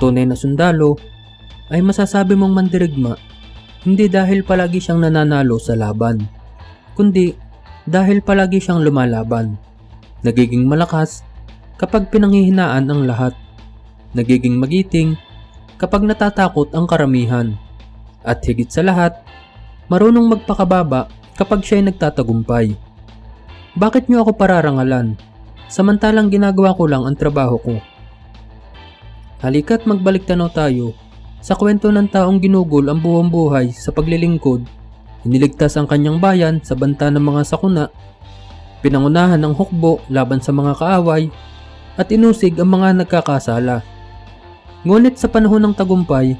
tunay na sundalo ay masasabi mong mandirigma hindi dahil palagi siyang nananalo sa laban, kundi dahil palagi siyang lumalaban. Nagiging malakas kapag pinanghihinaan ang lahat. Nagiging magiting kapag natatakot ang karamihan. At higit sa lahat, marunong magpakababa kapag siya'y nagtatagumpay. Bakit niyo ako pararangalan? Samantalang ginagawa ko lang ang trabaho ko. Halika't magbalik tanaw tayo sa kwento ng taong ginugol ang buong buhay sa paglilingkod. Iniligtas ang kanyang bayan sa banta ng mga sakuna, pinangunahan ng hukbo laban sa mga kaaway, at inusig ang mga nagkakasala. Ngunit sa panahon ng tagumpay,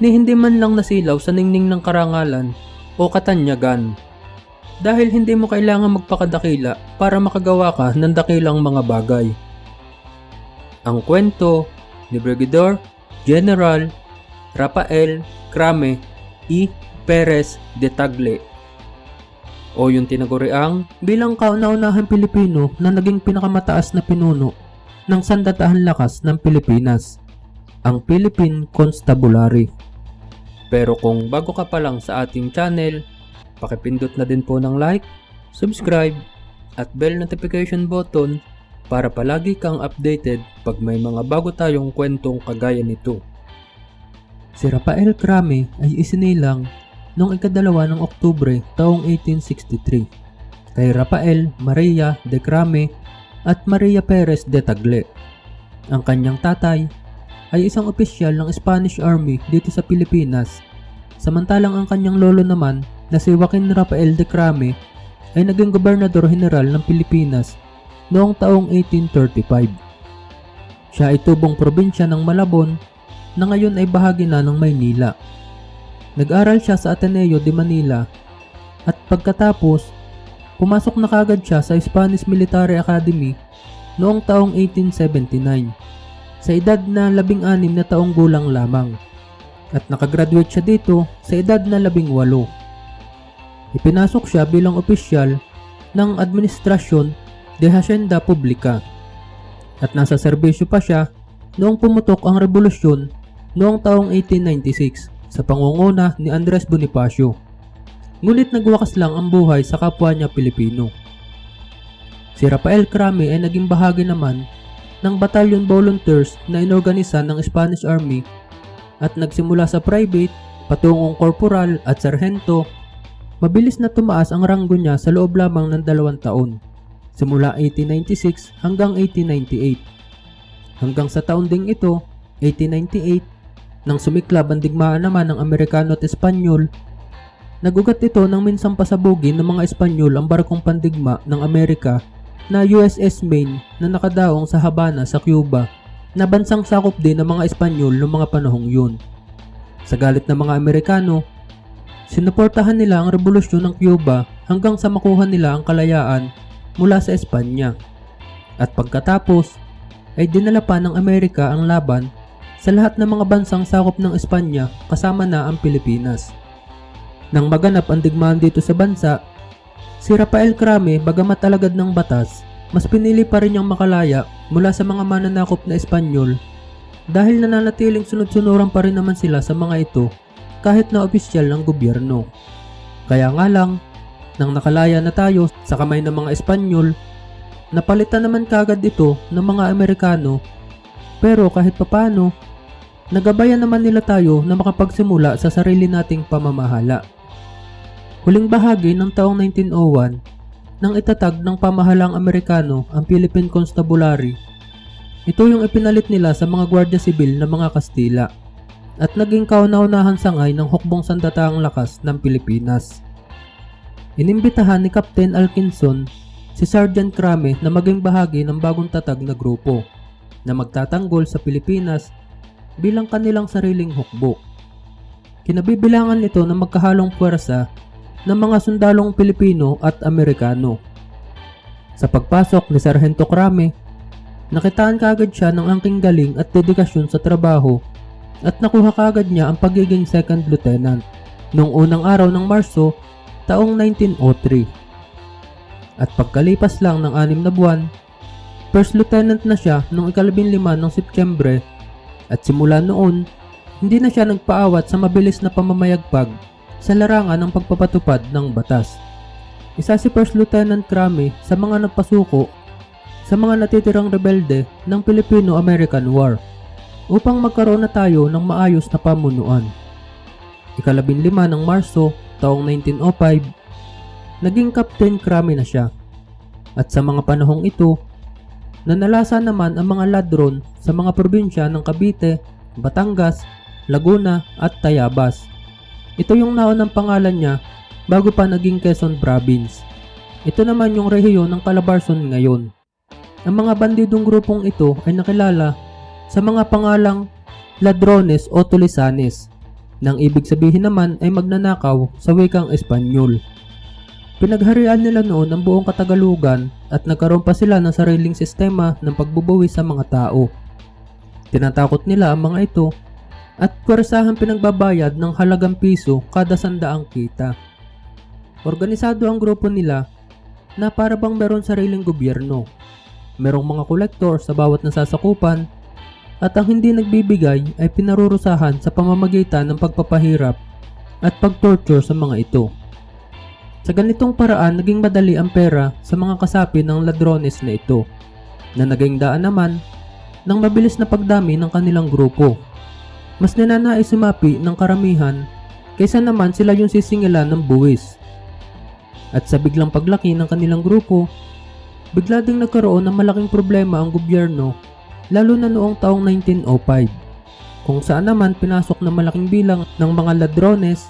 ni hindi man lang nasilaw sa ningning ng karangalan o katanyagan. Dahil hindi mo kailangan magpakadakila para makagawa ka ng dakilang mga bagay. Ang kwento ni Brigadier General Rafael Crame E. Perez de Tagle o yung tinaguriang bilang kauna-unahang Pilipino na naging pinakamataas na pinuno ng sandatahan lakas ng Pilipinas, ang Philippine Constabulary. Pero kung bago ka pa lang sa ating channel, pakipindot na din po ng like, subscribe, at bell notification button para palagi kang updated pag may mga bago tayong kwentong kagaya nito. Si Rafael Crame ay isinilang noong ikadalawa ng Oktubre taong 1863 kay Rafael Maria de Crame at Maria Perez de Tagle. Ang kanyang tatay ay isang opisyal ng Spanish Army dito sa Pilipinas, samantalang ang kanyang lolo naman na si Joaquin Rafael de Crame ay naging gobernador general ng Pilipinas noong taong 1835. Siya ay tubong probinsya ng Malabon na ngayon ay bahagi na ng Maynila. Nag-aral siya sa Ateneo de Manila at pagkatapos, pumasok na kagad siya sa Spanish Military Academy noong taong 1879 sa edad na 16 na taong gulang lamang at nakagraduate siya dito sa edad na 18. Ipinasok siya bilang opisyal ng Administrasyon de Hacienda Publica at nasa serbisyo pa siya noong pumutok ang revolusyon noong taong 1896 sa pangunguna ni Andres Bonifacio. Ngunit nagwakas lang ang buhay sa kapwa niya Pilipino. Si Rafael Crame ay naging bahagi naman ng Battalion Volunteers na inorganisa ng Spanish Army at nagsimula sa private, patungong corporal at sarhento. Mabilis na tumaas ang ranggo niya sa loob lamang ng dalawang taon, simula 1896 hanggang 1898. Hanggang sa taon ding ito, 1898, nang sumiklab ang digmaan naman ng Amerikano at Espanyol, nagugat ito nang minsang pasabugin ng mga Espanyol ang barkong pandigma ng Amerika na USS Maine na nakadaong sa Habana sa Cuba na bansang sakop din ng mga Espanyol noong mga panahong yun. Sa galit ng mga Amerikano, sinuportahan nila ang revolusyon ng Cuba hanggang sa makuha nila ang kalayaan mula sa Espanya. At pagkatapos, ay dinala pa ng Amerika ang laban sa lahat ng mga bansang sakop ng Espanya kasama na ang Pilipinas. Nang maganap ang digmaan dito sa bansa, si Rafael Crame bagamat alagad ng batas, mas pinili pa rin niyang makalaya mula sa mga mananakop na Espanyol dahil nananatiling sunod-sunuran pa rin naman sila sa mga ito kahit na opisyal ng gobyerno. Kaya nga lang, nang nakalaya na tayo sa kamay ng mga Espanyol, napalitan naman kagad ito ng mga Amerikano pero kahit papano, nagabayan naman nila tayo na makapagsimula sa sarili nating pamamahala. Huling bahagi ng taong 1901, nang itatag ng pamahalang Amerikano ang Philippine Constabulary, ito yung ipinalit nila sa mga gwardya sibil ng mga Kastila at naging kauna-unahang sangay ng hukbong sandataang lakas ng Pilipinas. Inimbitahan ni Captain Alkinson si Sergeant Crame na maging bahagi ng bagong tatag na grupo na magtatanggol sa Pilipinas bilang kanilang sariling hukbo. Kinabibilangan nito na magkahalong puwersa ng mga sundalong Pilipino at Amerikano. Sa pagpasok ni Sargento Crame, nakitaan kaagad siya ng angking galing at dedikasyon sa trabaho at nakuha kaagad niya ang pagiging second lieutenant noong unang araw ng Marso taong 1903. At pagkalipas lang ng anim na buwan, First Lieutenant na siya noong ikalabing lima ng Setyembre At simula noon, hindi na siya nagpaawat sa mabilis na pamamayagpag sa larangan ng pagpapatupad ng batas. Isa si First Lieutenant Crame sa mga nagpasuko sa mga natitirang rebelde ng Filipino-American War upang magkaroon na tayo ng maayos na pamunuan. Ikalabing lima ng Marso taong 1905, naging Captain Crame na siya. At sa mga panahong ito, nanalasa naman ang mga ladron sa mga probinsya ng Cavite, Batangas, Laguna at Tayabas. Ito yung naunang pangalan niya bago pa naging Quezon Province. Ito naman yung rehiyon ng Calabarzon ngayon. Ang mga bandidong grupong ito ay nakilala sa mga pangalang ladrones o tulisanes, nang ibig sabihin naman ay magnanakaw sa wikang Espanyol. Pinagharian nila noon ang buong Katagalugan at nagkaroon pa sila ng sariling sistema ng pagbubuwi sa mga tao. Tinatakot nila ang mga ito at pwersahan pinagbabayad ng halagang piso kada sandaang kita. Organisado ang grupo nila na para bang meron sariling gobyerno. Merong mga kolektor sa bawat nasasakupan at ang hindi nagbibigay ay pinarurusahan sa pamamagitan ng pagpapahirap at pagtorture sa mga ito. Sa ganitong paraan, naging madali ang pera sa mga kasapi ng ladrones na ito, na naging daan naman ng mabilis na pagdami ng kanilang grupo. Mas nananais sumapi ng karamihan kaysa naman sila yung sisingilan ng buwis. At sa biglang paglaki ng kanilang grupo, bigla ding nagkaroon ng malaking problema ang gobyerno lalo na noong taong 1905 kung saan naman pinasok na malaking bilang ng mga ladrones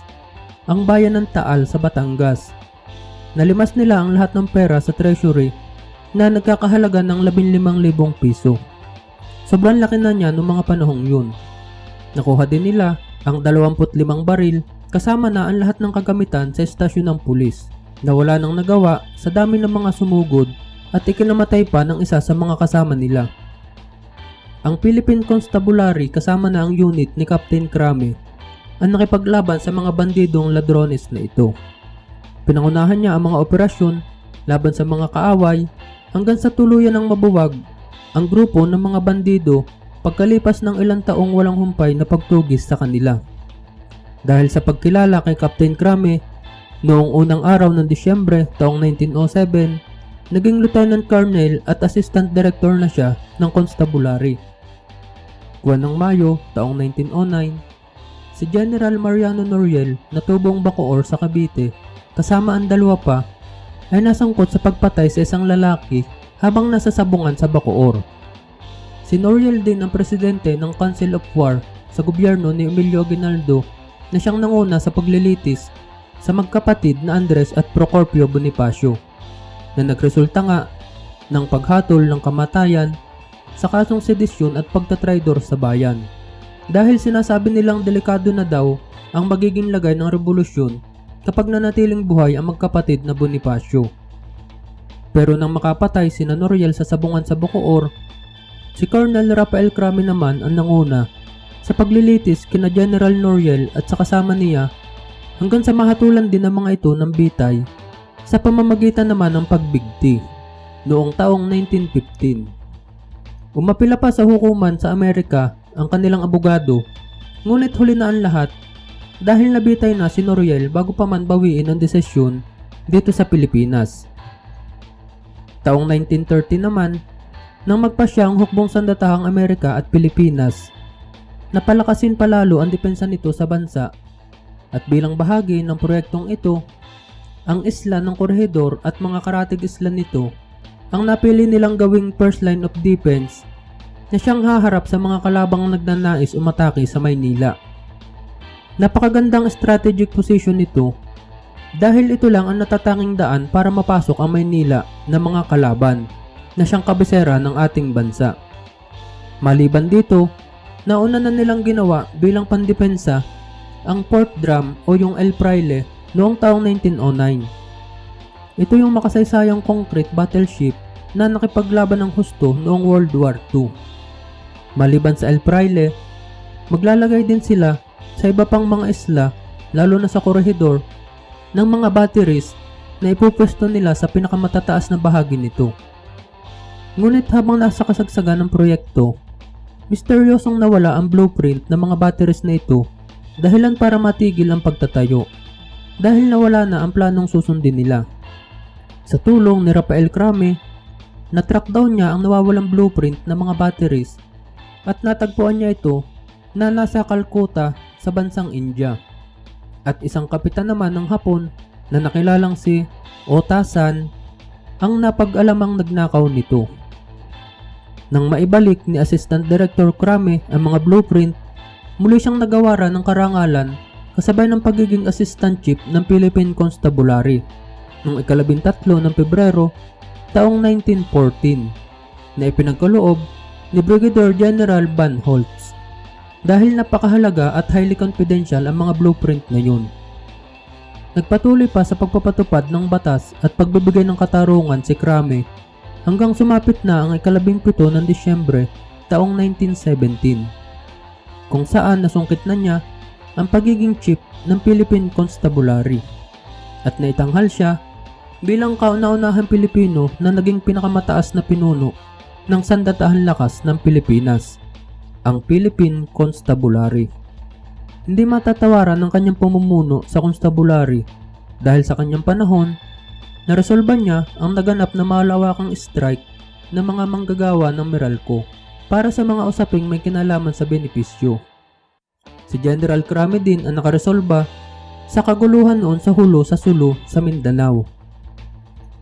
ang bayan ng Taal sa Batangas. Nalimas nila ang lahat ng pera sa treasury na nagkakahalaga ng 15,000 piso. Sobrang laki na niya noong mga panahong yun. Nakuha din nila ang 25 baril kasama na ang lahat ng kagamitan sa estasyon ng pulis na wala nang nagawa sa dami ng mga sumugod at ikinamatay pa ng isa sa mga kasama nila. Ang Philippine Constabulary kasama na ang unit ni Captain Crame ang nakipaglaban sa mga bandidong ladrones na ito. Pinangunahan niya ang mga operasyon laban sa mga kaaway hanggang sa tuluyan ng mabuwag ang grupo ng mga bandido pagkalipas ng ilang taong walang humpay na pagtugis sa kanila. Dahil sa pagkilala kay Captain Crame noong unang araw ng Disyembre taong 1907, naging Lieutenant Colonel at Assistant Director na siya ng Constabulary. Buwan ng Mayo taong 1909, si General Mariano Noriel na tubong Bacoor sa Cavite kasama ang dalawa pa ay nasangkot sa pagpatay sa isang lalaki habang nasa sabungan sa Bacoor. Si Noriel din ang presidente ng Council of War sa gobyerno ni Emilio Aguinaldo na siyang nanguna sa paglilitis sa magkapatid na Andres at Procopio Bonifacio na nagresulta nga ng paghatol ng kamatayan sa kasong sedisyon at pagtatraidor sa bayan. Dahil sinasabi nilang delikado na daw ang magiging lagay ng revolusyon kapag nanatiling buhay ang magkapatid na Bonifacio. Pero nang makapatay si Noriel sa sabungan sa Bacoor, si Colonel Rafael Crame naman ang nanguna sa paglilitis kina General Noriel at sa kasama niya hanggang sa mahatulan din ang mga ito ng bitay sa pamamagitan naman ng pagbigti noong taong 1915. Umapila pa sa hukuman sa Amerika ang kanilang abogado, ngunit huli na ang lahat dahil nabitay na si Noriel bago pa man bawiin ang desisyon dito sa Pilipinas. Taong 1930 naman, nang magpasya ang hukbong sandatahang Amerika at Pilipinas, napalakasin palalo ang depensa nito sa bansa at bilang bahagi ng proyektong ito, ang isla ng korehedor at mga karatig isla nito ang napili nilang gawing first line of defense na siyang haharap sa mga kalabang nagnanais umatake sa Maynila. Napakagandang strategic position nito dahil ito lang ang natatanging daan para mapasok ang Maynila ng mga kalaban na siyang kabisera ng ating bansa. Maliban dito, nauna na nilang ginawa bilang pandepensa ang Port Drum o yung El Fraile noong taong 1909. Ito yung makasaysayang concrete battleship na nakipaglaban ng husto noong World War II. Maliban sa El Fraile, maglalagay din sila sa iba pang mga isla, lalo na sa korehidor, ng mga batteries na ipupwesto nila sa pinakamatataas na bahagi nito. Ngunit habang nasa kasagsagan ng proyekto, Misteryosong nawala ang blueprint ng mga batteries na ito dahilan para matigil ang pagtatayo dahil nawala na ang planong susundin nila. Sa tulong ni Rafael Crame, na-track down niya ang nawawalang blueprint ng mga batteries at natagpuan niya ito na nasa Calcutta sa bansang India. At isang kapitan naman ng Hapon na nakilalang si Otasan ang napag-alamang nagnakaw nito. Nang maibalik ni Assistant Director Crame ang mga blueprint, muli siyang nagawaran ng karangalan kasabay ng pagiging assistant chief ng Philippine Constabulary noong ikalabintatlo ng Pebrero taong 1914 na ipinagkaloob ni Brigadier General Van Holtz dahil napakahalaga at highly confidential ang mga blueprint na yun. Nagpatuloy pa sa pagpapatupad ng batas at pagbibigay ng katarungan si Crame hanggang sumapit na ang ikalabing pito ng Disyembre taong 1917 kung saan nasungkit na niya ang pagiging chief ng Philippine Constabulary at naitanghal siya bilang kauna-unahang Pilipino na naging pinakamataas na pinuno ng sandatahan lakas ng Pilipinas, ang Philippine Constabulary. Hindi matatawaran ang kanyang pamumuno sa Constabulary dahil sa kanyang panahon, naresolba niya ang naganap na malawakang strike ng mga manggagawa ng Meralco para sa mga usaping may kinalaman sa benepisyo. Si General Crame din ang nakaresolba sa kaguluhan noon sa hulo sa Sulu sa Mindanao.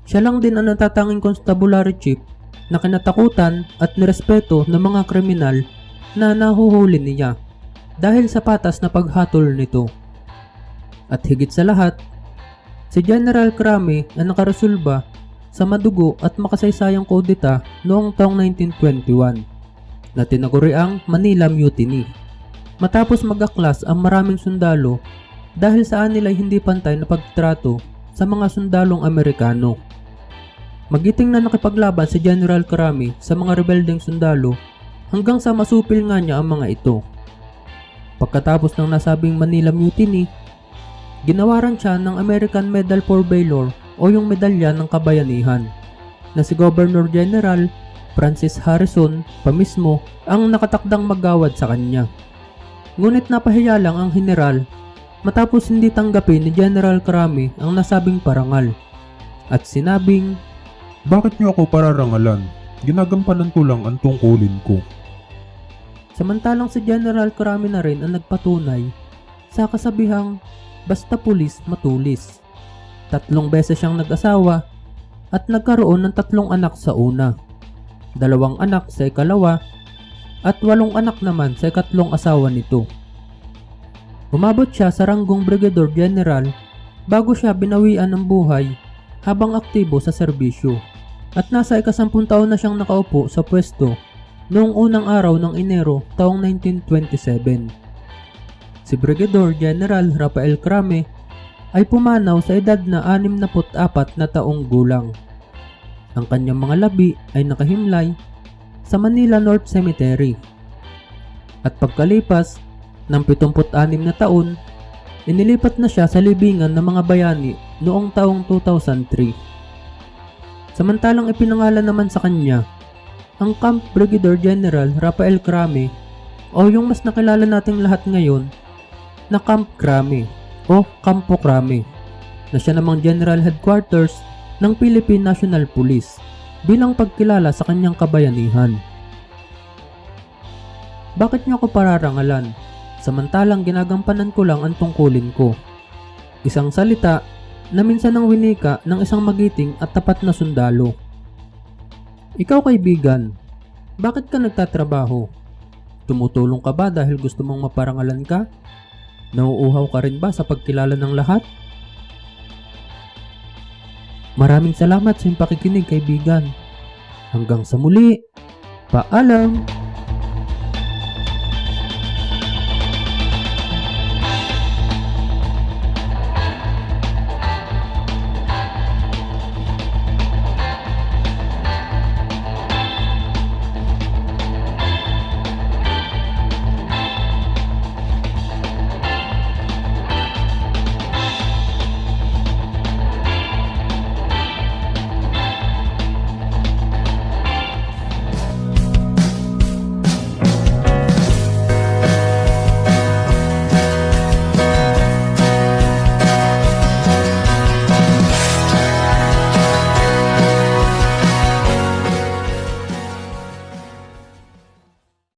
Siya lang din ang natatanging constabulary chief na kinatakutan at nirespeto ng mga kriminal na nahuhuli niya dahil sa patas na paghatol nito. At higit sa lahat, si General Crame ang nakaresolba sa madugo at makasaysayang kodita noong taong 1921 na tinaguriang Manila Mutiny. Matapos magaklas ang maraming sundalo dahil sa nila hindi pantay na pagtrato sa mga sundalong Amerikano. Magiting na nakipaglaban si General Karami sa mga rebeldeng sundalo hanggang sa masupil nga niya ang mga ito. Pagkatapos ng nasabing Manila Mutiny, ginawaran siya ng American Medal for Valor o yung medalya ng kabayanihan na si Governor General Francis Harrison pa mismo ang nakatakdang magawad sa kanya. Ngunit napahiya lang ang general matapos hindi tanggapin ni General Karami ang nasabing parangal at sinabing Bakit niyo ako pararangalan? Ginagampanan ko lang ang tungkulin ko. Samantalang si General Karami na rin ang nagpatunay sa kasabihang basta pulis matulis. Tatlong beses siyang nag-asawa at nagkaroon ng tatlong anak sa una. Dalawang anak sa ikalawa at walong anak naman sa ikatlong asawa nito. Umabot siya sa ranggong Brigadier General bago siya binawian ng buhay habang aktibo sa serbisyo at nasa ikasampung taon na siyang nakaupo sa pwesto noong unang araw ng Enero taong 1927. Si Brigadier General Rafael Crame ay pumanaw sa edad na 64 na taong gulang. Ang kanyang mga labi ay nakahimlay sa Manila North Cemetery. At pagkalipas ng 76 na taon, inilipat na siya sa libingan ng mga bayani noong taong 2003. Samantalang ipinangalan naman sa kanya ang Camp Brigadier General Rafael Crame o yung mas nakilala nating lahat ngayon na Camp Crame o Campo Crame na siya namang General Headquarters ng Philippine National Police bilang pagkilala sa kanyang kabayanihan. Bakit niyo ako pararangalan? Samantalang ginagampanan ko lang ang tungkulin ko. Isang salita na minsan ang winika ng isang magiting at tapat na sundalo. Ikaw kaibigan, bakit ka nagtatrabaho? Tumutulong ka ba dahil gusto mong maparangalan ka? Nauuhaw ka rin ba sa pagkilala ng lahat? Maraming salamat sa iyong pakikinig kaibigan. Hanggang sa muli, paalam!